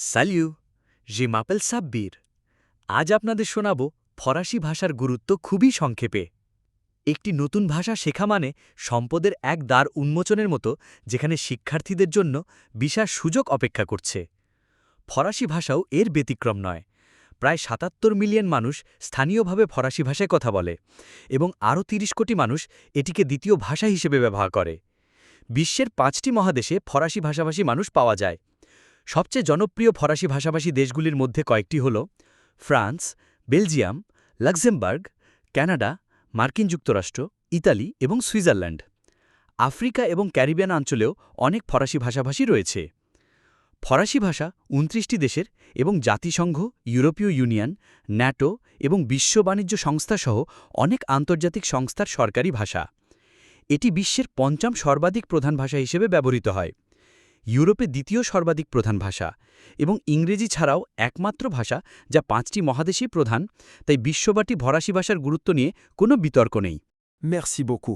সালিউ যে মাপেল সাব্বির, আজ আপনাদের শোনাব ফরাসি ভাষার গুরুত্ব খুবই সংক্ষেপে। একটি নতুন ভাষা শেখা মানে সম্পদের এক দ্বার উন্মোচনের মতো, যেখানে শিক্ষার্থীদের জন্য বিশাল সুযোগ অপেক্ষা করছে। ফরাসি ভাষাও এর ব্যতিক্রম নয়। প্রায় সাতাত্তর মিলিয়ন মানুষ স্থানীয়ভাবে ফরাসি ভাষায় কথা বলে এবং আরও ৩০ কোটি মানুষ এটিকে দ্বিতীয় ভাষা হিসেবে ব্যবহার করে। বিশ্বের পাঁচটি মহাদেশে ফরাসি ভাষাভাষী মানুষ পাওয়া যায়। সবচেয়ে জনপ্রিয় ফরাসি ভাষাভাষী দেশগুলির মধ্যে কয়েকটি হল ফ্রান্স, বেলজিয়াম, লাক্সেমবার্গ কানাডা মার্কিন যুক্তরাষ্ট্র, ইতালি এবং সুইজারল্যান্ড। আফ্রিকা এবং ক্যারিবিয়ান অঞ্চলেও অনেক ফরাসি ভাষাভাষী রয়েছে। ফরাসি ভাষা উনত্রিশটি দেশের এবং জাতিসংঘ, ইউরোপীয় ইউনিয়ন, ন্যাটো এবং বিশ্ব বাণিজ্য সংস্থাসহ অনেক আন্তর্জাতিক সংস্থার সরকারি ভাষা। এটি বিশ্বের পঞ্চম সর্বাধিক প্রধান ভাষা হিসেবে ব্যবহৃত হয়। ইউরোপে দ্বিতীয় সর্বাধিক প্রধান ভাষা এবং ইংরেজি ছাড়াও একমাত্র ভাষা যা পাঁচটি মহাদেশেই প্রধান, তাই বিশ্ববাটি ফরাসি ভাষার গুরুত্ব নিয়ে কোনো বিতর্ক নেই মেক্সিবকু.